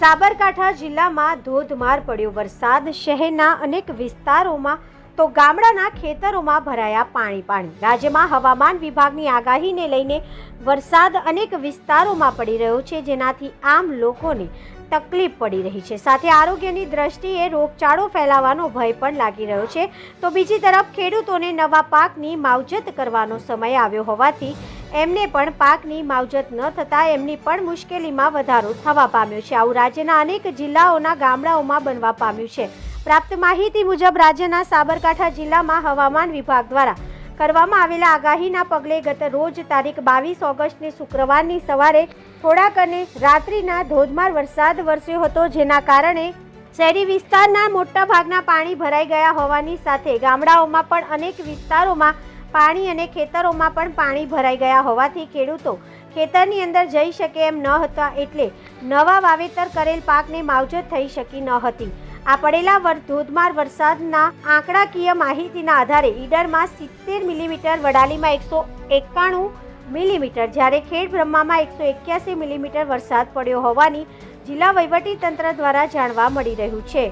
સાબરકાંઠા જિલ્લામાં ધોધમાર પડ્યો વરસાદ. શહેરના અનેક વિસ્તારોમાં તો ગામડાના ખેતરોમાં ભરાયા પાણી પાણી. રાજ્યમાં હવામાન વિભાગની આગાહીને લઈને વરસાદ અનેક વિસ્તારોમાં પડી રહ્યો છે, જેનાથી આમ લોકોને તકલીફ પડી રહી છે. સાથે આરોગ્યની દ્રષ્ટિએ રોગચાળો ફેલાવાનો ભય પણ લાગી રહ્યો છે. તો બીજી તરફ ખેડૂતોને નવા પાકની માવજત કરવાનો સમય આવ્યો હોવાથી એમને પણ પાકની માવજત ન થતાં એમની પણ મુશ્કેલીમાં વધારો થવા પામ્યો છે. આવું રાજ્યના અનેક જિલ્લાઓના ગામડાઓમાં બનવા પામ્યું છે. પ્રાપ્ત માહિતી મુજબ રાજ્યના સાબરકાંઠા જિલ્લામાં હવામાન વિભાગ દ્વારા કરવામાં આવેલા આગાહીના પગલે ગત રોજ તારીખ બાવીસ ઓગસ્ટને શુક્રવારની સવારે થોડાક અને રાત્રિના ધોધમાર વરસાદ વરસ્યો હતો, જેના કારણે શહેરી વિસ્તારના મોટા ભાગના પાણી ભરાઈ ગયા હોવાની સાથે ગામડાઓમાં પણ અનેક વિસ્તારોમાં પાણી અને ખેતરોમાં પણ પાણી ભરાઈ ગયા હોવાથી ખેડૂતો ખેતરની અંદર જઈ શકે એમ ન હતા એટલે નવા વાવેતર કરેલ પાકને માવજત થઈ શકી ન હતી. આ પડેલા વર- ધોધમાર વરસાદના આંકડાકીય માહિતીના આધારે ઈડરમાં સિત્તેર મિલીમીટર વડાલીમાં એકસો એકાણું મિલીમીટર, જ્યારે ખેડ બ્રહ્મામાં એકસો એક્યાસી મિલીમીટર વરસાદ પડ્યો હોવાની જિલ્લા વહીવટી તંત્ર દ્વારા જાણવા મળી રહ્યું છે.